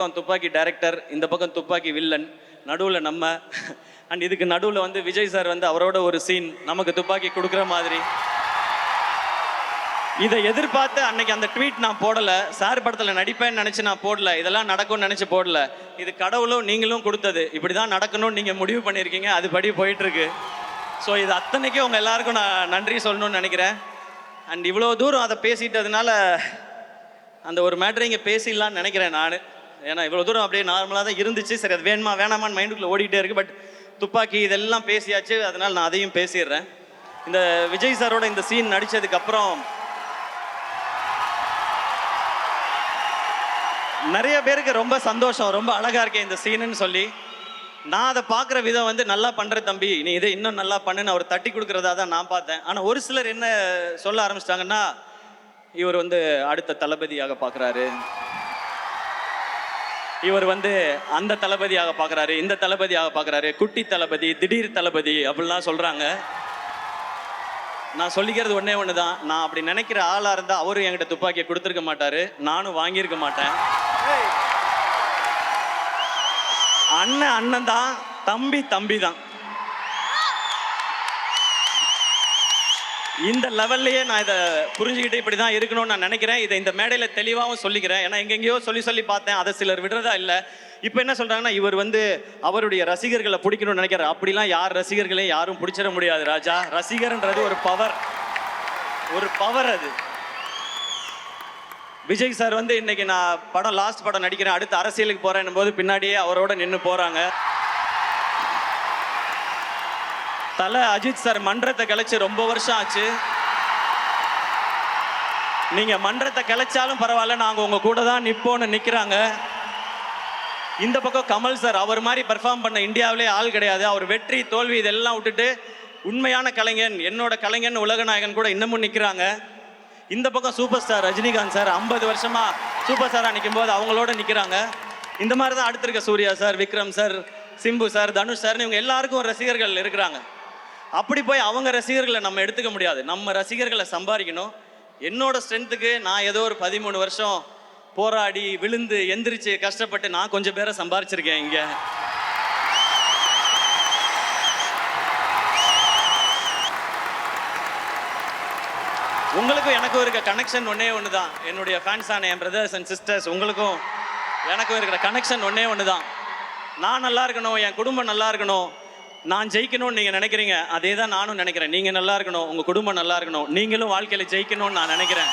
பக்கம் துப்பாக்கி டைரக்டர் இந்த பக்கம் துப்பாக்கி வில்லன் நடுவில் நம்ம. அண்ட் இதுக்கு நடுவில் வந்து விஜய் சார் வந்து அவரோட ஒரு சீன் நமக்கு துப்பாக்கி கொடுக்குற மாதிரி. இதை எதிர்பார்த்து அன்னைக்கு அந்த ட்வீட் நான் போடலை. சார் படத்தில் நடிப்பேன்னு நினச்சி நான் போடல. இதெல்லாம் நடக்கும்னு நினச்சி போடல. இது கடவுளும் நீங்களும் கொடுத்தது. இப்படி தான் நடக்கணும்னு நீங்கள் முடிவு பண்ணியிருக்கீங்க. அதுபடி போயிட்டுருக்கு. ஸோ இது அத்தனைக்கும் உங்கள் எல்லாருக்கும் நான் நன்றி சொல்லணும்னு நினைக்கிறேன். அண்ட் இவ்வளோ தூரம் அதை பேசிட்டதுனால அந்த ஒரு மேட்ரை இங்கே பேசிடலாம்னு நினைக்கிறேன் நான். ஏன்னா இவ்வளோ தூரம் அப்படியே நார்மலாக தான் இருந்துச்சு. சரி அது வேணுமா வேணாமான்னு மைண்டுக்குள்ளே ஓடிட்டே இருக்கு. பட் துப்பாக்கி இதெல்லாம் பேசியாச்சு. அதனால் நான் அதையும் பேசிடுறேன். இந்த விஜய் சாரோட இந்த சீன் நடித்ததுக்கப்புறம் நிறைய பேருக்கு ரொம்ப சந்தோஷம். ரொம்ப அழகாக இருக்கேன் இந்த சீனுன்னு சொல்லி. நான் அதை பார்க்குற விதம் வந்து நல்லா பண்ணுற தம்பி. நீ இதை இன்னும் நல்லா பண்ணுன்னு அவர் தட்டி கொடுக்குறதா தான் நான் பார்த்தேன். ஆனால் ஒரு சிலர் என்ன சொல்ல ஆரம்பிச்சிட்டாங்கன்னா இவர் வந்து அடுத்த தளபதியாக பார்க்குறாரு. இவர் வந்து அந்த தளபதியாக பார்க்குறாரு இந்த தளபதியாக பார்க்குறாரு குட்டி தளபதி திடீர் தளபதி அப்படிலாம் சொல்கிறாங்க நான் சொல்லிக்கிறது ஒன்றே ஒன்று தான் நான் அப்படி நினைக்கிற ஆளாக இருந்தால் அவரும் என்கிட்ட துப்பாக்கியை கொடுத்துருக்க மாட்டார். நானும் வாங்கியிருக்க மாட்டேன். அண்ணன் அண்ணன் தான் தம்பி தம்பி தான் இந்த லெவல்லையே நான் இதை புரிஞ்சுக்கிட்டு இப்படி தான் இருக்கணும்னு நான் நினைக்கிறேன். இதை இந்த மேடையில் தெளிவாகவும் சொல்லிக்கிறேன். ஏன்னா எங்கெங்கேயோ சொல்லி சொல்லி பார்த்தேன். அதை சிலர் விடுறதா இல்லை. இப்போ என்ன சொல்கிறாங்கன்னா இவர் வந்து அவருடைய ரசிகர்களை பிடிக்கணும்னு நினைக்கிறார். அப்படிலாம் யார் ரசிகர்களையும் யாரும் பிடிச்சிட முடியாது ராஜா. ரசிகர்ன்றது ஒரு பவர் ஒரு பவர் அது. விஜய் சார் வந்து இன்னைக்கு நான் படம் லாஸ்ட் படம் நடிக்கிறேன். அடுத்து அரசியலுக்கு போறேன் போது பின்னாடியே அவரோட நின்று போகிறாங்க தலை அஜித் சார் மன்றத்தை கலைச்சு ரொம்ப வருஷம் ஆச்சு. நீங்க மன்றத்தை கலைச்சாலும் பரவாயில்ல நாங்க உங்க கூட தான் நிப்போம்னு நிக்கிறாங்க. இந்த பக்கம் கமல் சார் அவர் மாதிரி பெர்ஃபார்ம் பண்ண இந்தியாவிலே ஆள் கிடையாது. அவர் வெற்றி தோல்வி இதெல்லாம் விட்டுட்டு உண்மையான கலைஞன் என்னோட கலைஞன் உலகநாயகன் கூட இன்னமும் நிற்கிறாங்க இந்த பக்கம் சூப்பர் ஸ்டார் ரஜினிகாந்த் சார் ஐம்பது வருஷமா சூப்பர் ஸ்டாராக நிற்கும் போது அவங்களோட நிற்கிறாங்க இந்த மாதிரி தான் அடுத்திருக்க Suriya sir Vikram sir Simbu sir Dhanush sir இவங்க எல்லாருக்கும் ரசிகர்கள் இருக்கிறாங்க. அப்படி போய் அவங்க ரசிகர்களை நம்ம எடுத்துக்க முடியாது. நம்ம ரசிகர்களை சம்பாதிக்கணும். என்னோட ஸ்ட்ரென்த்துக்கு நான் ஏதோ ஒரு பதிமூணு வருஷம் போராடி விழுந்து எந்திரிச்சு கஷ்டப்பட்டு நான் கொஞ்சம் பேரை சம்பாரிச்சிருக்கேன் இங்கே. உங்களுக்கும் எனக்கும் இருக்க கனெக்ஷன் ஒன்றே ஒன்று தான் என்னுடைய ஃபேன்ஸான என் பிரதர்ஸ் அண்ட் சிஸ்டர்ஸ் உங்களுக்கும் எனக்கும் இருக்கிற கனெக்ஷன் ஒன்றே ஒன்று தான் நான் நல்லா இருக்கணும் என் குடும்பம் நல்லா இருக்கணும். நான் ஜெயிக்கணும்னு நீங்கள் நினைக்கிறீங்க அதே தான் நானும் நினைக்கிறேன். நீங்கள் நல்லா இருக்கணும் உங்கள் குடும்பம் நல்லா இருக்கணும். நீங்களும் வாழ்க்கையில் ஜெயிக்கணும்னு நான் நினைக்கிறேன்.